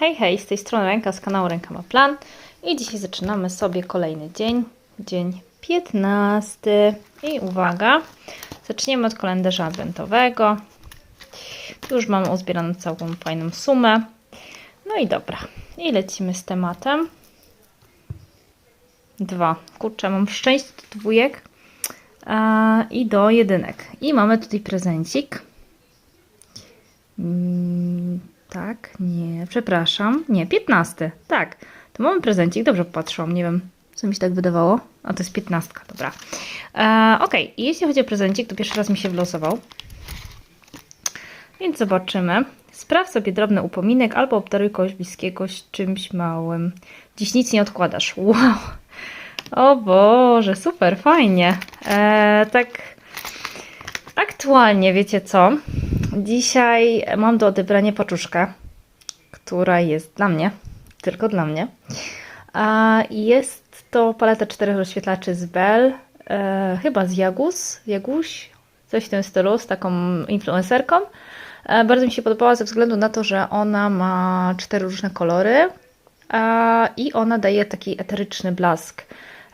Hej, hej, z tej strony Ręka z kanału Ręka ma plan i dzisiaj zaczynamy sobie kolejny dzień, dzień 15 i uwaga, zaczniemy od kalendarza adwentowego. Już mam uzbieraną całą fajną sumę. No i dobra, i lecimy z tematem. Dwa. Kurczę, mam szczęście do dwójek i do jedynek. I mamy tutaj prezencik. Tak, nie, przepraszam. Nie, 15. Tak, to mamy prezencik. Dobrze popatrzyłam, nie wiem, co mi się tak wydawało. A to jest 15, dobra. E, ok, i jeśli chodzi o prezencik, to pierwszy raz mi się wylosował. Więc zobaczymy. Spraw sobie drobny upominek albo obdaruj kogoś bliskiego czymś małym. Dziś nic nie odkładasz. Wow! O Boże, super, fajnie. E, tak aktualnie, wiecie co? Dzisiaj mam do odebrania paczuszkę, która jest dla mnie, tylko dla mnie. Jest to paleta czterech rozświetlaczy z Bell, e, chyba z Jagus, Jaguś, coś w tym stylu, z taką influencerką. E, bardzo mi się podobała ze względu na to, że ona ma cztery różne kolory i ona daje taki eteryczny blask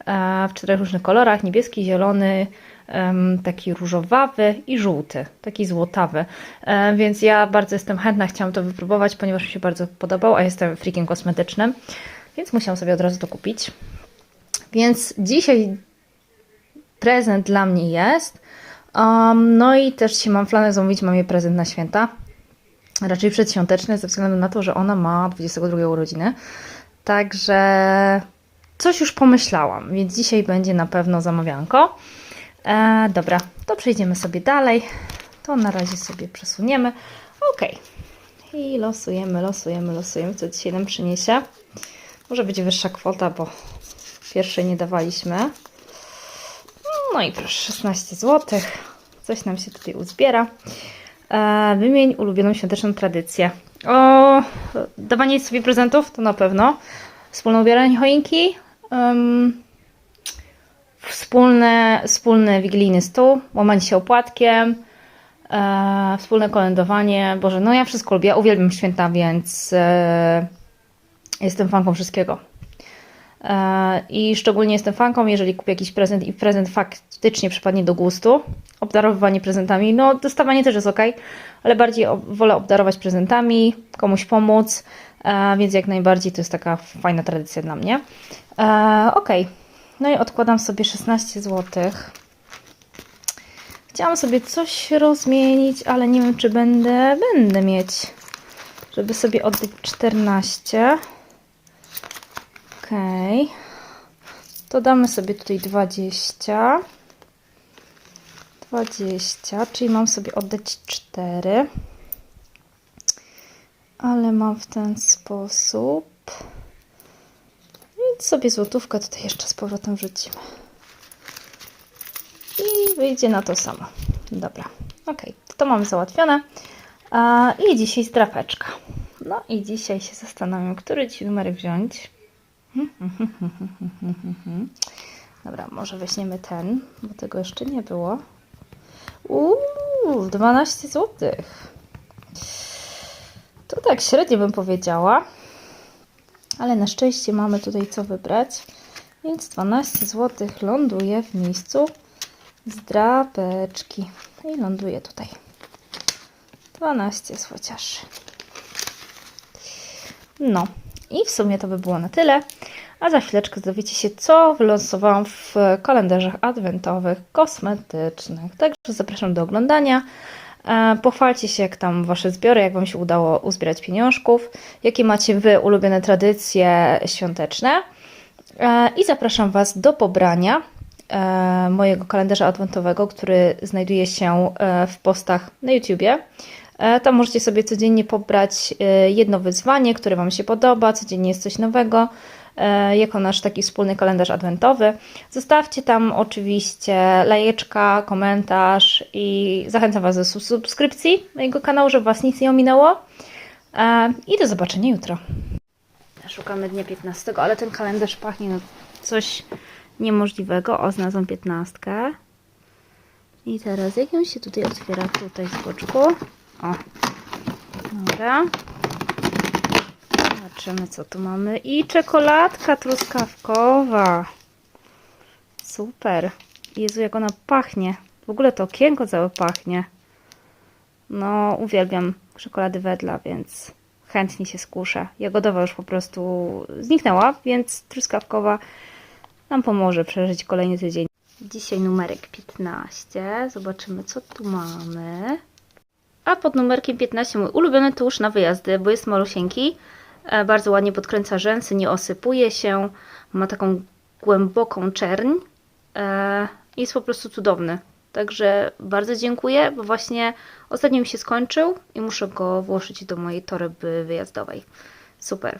e, w czterech różnych kolorach: niebieski, zielony, taki różowawy i żółty, taki złotawy. E, Więc ja bardzo jestem chętna, chciałam to wypróbować, ponieważ mi się bardzo podobał, a jestem freakiem kosmetycznym, więc musiałam sobie od razu to kupić. Więc dzisiaj prezent dla mnie jest. Um, no i też się mam planę zamówić mamie prezent na święta. Raczej przedświąteczny, ze względu na to, że ona ma 22 urodziny. Także coś już pomyślałam, więc dzisiaj będzie na pewno zamawianko. E, dobra, to przejdziemy sobie dalej. To na razie sobie przesuniemy. Ok. I losujemy, losujemy, losujemy, co dzisiaj nam przyniesie. Może być wyższa kwota, bo pierwszej nie dawaliśmy. No i proszę, 16 zł. Coś nam się tutaj uzbiera. E, wymień ulubioną świąteczną tradycję. O, dawanie sobie prezentów to na pewno. Wspólne ubieranie choinki. em, wspólne, wspólny wigilijny stół. Łamanie się opłatkiem. E, wspólne kolędowanie. Boże, no ja wszystko lubię. Uwielbiam święta, więc e, jestem fanką wszystkiego. E, I szczególnie jestem fanką, jeżeli kupię jakiś prezent i prezent faktycznie przypadnie do gustu. Obdarowywanie prezentami, no dostawanie też jest ok, ale bardziej wolę obdarować prezentami, komuś pomóc, e, więc jak najbardziej to jest taka fajna tradycja dla mnie. E, ok, no i odkładam sobie 16 zł. Chciałam sobie coś rozmienić, ale nie wiem, czy będę, będę mieć, żeby sobie oddać 14. Okej. To damy sobie tutaj 20. 20, czyli mam sobie oddać 4. Ale mam w ten sposób. Sobie złotówkę tutaj jeszcze z powrotem wrzucimy. I wyjdzie na to samo. Dobra, ok, to mamy załatwione. I dzisiaj strapeczka. No i dzisiaj się zastanawiam, który ci numer wziąć. Dobra, może weźmiemy ten, bo tego jeszcze nie było. Uuu, 12 zł. To tak średnio bym powiedziała. Ale na szczęście mamy tutaj co wybrać. Więc 12 zł ląduje w miejscu zdrapeczki. I ląduje tutaj. 12 złociarzy. No i w sumie to by było na tyle. A za chwileczkę dowiecie się, co wylosowałam w kalendarzach adwentowych, kosmetycznych. Także zapraszam do oglądania. E, Pochwalcie się, jak tam wasze zbiory, jak wam się udało uzbierać pieniążków, jakie macie wy ulubione tradycje świąteczne. E, I zapraszam was do pobrania e, mojego kalendarza adwentowego, który znajduje się w postach na YouTubie. Tam możecie sobie codziennie pobrać jedno wyzwanie, które Wam się podoba, codziennie jest coś nowego, jako nasz taki wspólny kalendarz adwentowy. Zostawcie tam oczywiście lajeczka, komentarz i zachęcam Was do su- subskrypcji mojego kanału, żeby Was nic nie ominęło. E, I do zobaczenia jutro. Szukamy dnia 15, ale ten kalendarz pachnie coś niemożliwego. O, znalazłam 15. I teraz jak on się tutaj otwiera tutaj z boczku. O. Dobra. Zobaczymy, co tu mamy. I czekoladka truskawkowa. Super. Jezu, jak ona pachnie. W ogóle to okienko całe pachnie. No, uwielbiam czekolady wedla, więc chętnie się skuszę. Jagodowa już po prostu zniknęła, więc truskawkowa nam pomoże przeżyć kolejny tydzień. Dzisiaj numerek 15. Zobaczymy, co tu mamy. A pod numerkiem 15 mój ulubiony tusz na wyjazdy, bo jest malusieńki. E, Bardzo ładnie podkręca rzęsy, nie osypuje się. Ma taką głęboką czerń. E, Jest po prostu cudowny. Także bardzo dziękuję, bo właśnie ostatnio mi się skończył i muszę go włożyć do mojej torby wyjazdowej. Super.